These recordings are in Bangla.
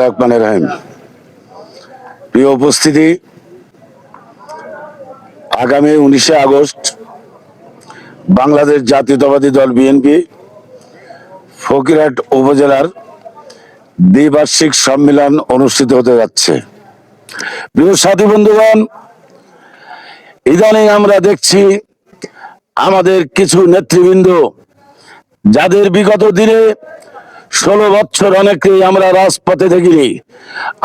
রহমানের রহিম। প্রিয় উপস্থিতি, আগামী উনিশে আগস্ট বাংলাদেশ জাতীয়তাবাদী দল বিএনপি ফকিরহাট উপজেলার দ্বিবার্ষিক সম্মেলন অনুষ্ঠিত হতে যাচ্ছে। প্রিয় সাথী বন্ধুগণ, ইদানিং আমরা দেখছি আমাদের কিছু নেতৃবৃন্দ, যাদের বিগত দিনে ষোলো বছর অনেকেই আমরা রাজপথে দেখিনি।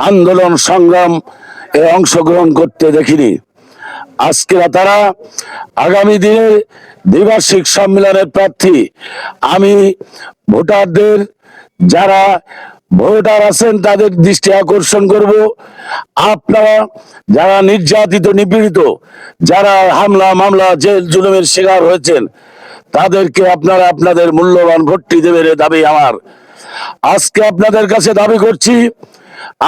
আন্দোলন, সংগ্রাম এ অংশগ্রহণ করতে দেখিনি। আজকে তারা আগামী দিনে দ্বিবার্ষিক সম্মেলনের প্রার্থী। আমি ভোটারদের যারা ভোটার আছেন তাদের দৃষ্টি আকর্ষণ করব। আপনারা যারা নির্যাতিত, নিপীড়িত, যারা হামলা, মামলা, জেল, জুলুমের শিকার হয়েছেন, তাদেরকে আপনারা আপনাদের মূল্যবান ভোটটি দেবেন দাবি আমার। আজকে আপনাদের কাছে দাবি করছি,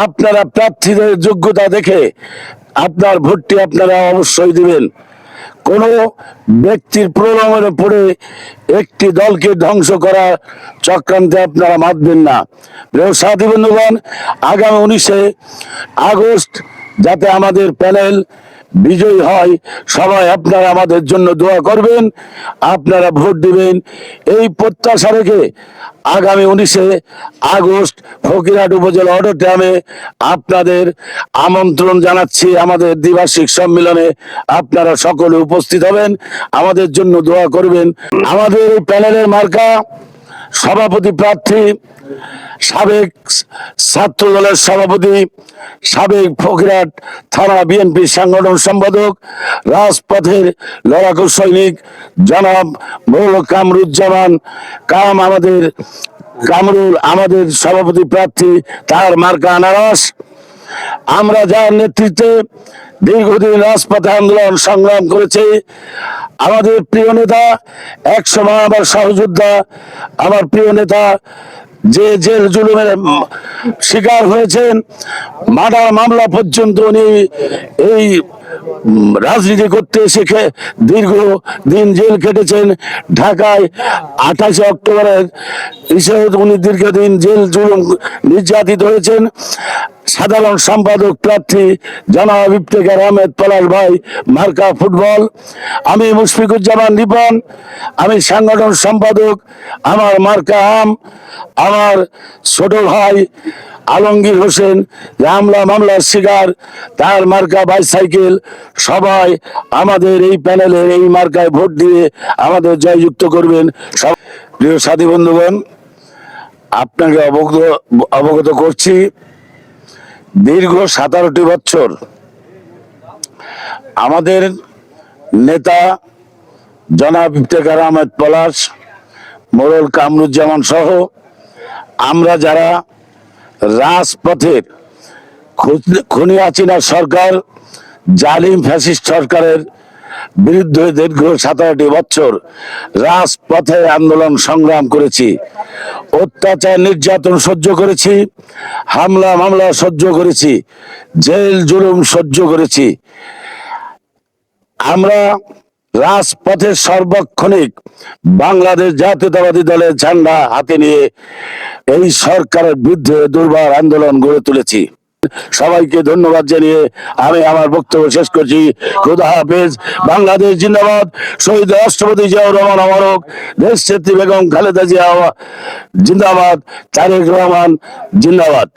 আপনারা প্রার্থীদের যোগ্যতা দেখে আপনার ভোটটি আপনারা অবশ্যই দিবেন। কোন ব্যক্তির প্রলোভনে পড়ে একটি দলকে ধ্বংস করা চক্রান্তে আপনারা মাতবেন না। সাথী বন্ধুগণ, আগামী উনিশে আগস্ট যাতে আমাদের প্যানেল বিজয়ী হয়। সবাই আপনারা আমাদের জন্য দোয়া করবেন। আপনারা ভোট দিবেন। এই প্রত্যাশা রেখে আগামী উনিশে আগস্ট ফকিরহাট উপজেলা অটোগ্রামে আপনাদের আমন্ত্রণ জানাচ্ছি আমাদের দ্বিবার্ষিক সম্মেলনে। আপনারা সকলে উপস্থিত হবেন। আমাদের জন্য দোয়া করবেন। আমাদের এই প্যানেলের মার্কা সভাপতি প্রার্থী সাবেক ছাত্র দলের সভাপতি, সাবেক ফকিরহাট থানা বিএনপি সাংগঠন সম্পাদক, রাজপথের লড়াকু সৈনিক জনাব মৌল কামরুজ্জামান, কাম আমাদের, কামরুল আমাদের সভাপতি প্রার্থী তার মার্কা আনারস। আমরা যার নেতৃত্বে দীর্ঘদিন রাজপথে আন্দোলন সংগ্রাম করেছি, আমাদের প্রিয় নেতা এক সময় আমার সহযোদ্ধা, আমার প্রিয় নেতা যে জেল জুলুমের শিকার হয়েছেন, মার্ডার মামলা পর্যন্ত উনি এই রাজনীতি করতে শিখে দীর্ঘ দিন জেল কেটেছেন ঢাকায় আঠাশে অক্টোবরের হিসেবে উনি দীর্ঘদিন জেল জুলুম নির্যাতিত হয়েছেন। সাধারণ সম্পাদক প্রার্থী জনাব ইফতেখার আহমেদ পলাশ ভাই, মার্কা ফুটবল। আমি মুশফিকুজ্জামান রিপন আমি সাংগঠন সম্পাদক, আমার মার্কা আম, আমার ছোট ভাই আলমগীর হোসেন হামলা মামলার শিকার, তার মার্কা বাইসাইকেল, সবাই আমাদের এই প্যানেলের এই মার্কায় ভোট দিয়ে আমাদের জয়যুক্ত করবেন। সব প্রিয় সাথী বন্ধুগণ, আপনাকে অবগত অবগত করছি দীর্ঘ সতেরোটি বছর আমাদের নেতা জনাব ইফতেকার আহমেদ পলাশ, মোরল কামরুজ্জামান সহ আমরা যারা রাজপথের খুন- হাসিনা সরকার, জালিম ফ্যাসিস্ট সরকারের বিরুদ্ধে দীর্ঘ সতেরোটি বছর রাজপথে আন্দোলন সংগ্রাম করেছি। অত্যাচার, নির্যাতন সহ্য করেছি, হামলা, মামলা সহ্য করেছি, জেল, জুলুম সহ্য করেছি। আমরা রাজপথের সর্বক্ষণিক বাংলাদেশ জাতীয়তাবাদী দলের ঝান্ডা হাতে নিয়ে এই সরকারের বিরুদ্ধে দুর্বার আন্দোলন গড়ে তুলেছি। সবাইকে ধন্যবাদ জানিয়ে আমি আমার বক্তব্য শেষ করছি। খুদা হাফেজ। বাংলাদেশ জিন্দাবাদ। শহীদ রাষ্ট্রপতি জিয়াউর রহমান অমরক দেশ বেগম খালেদা জিয়া, জিন্দাবাদ। তারেক রহমান, জিন্দাবাদ।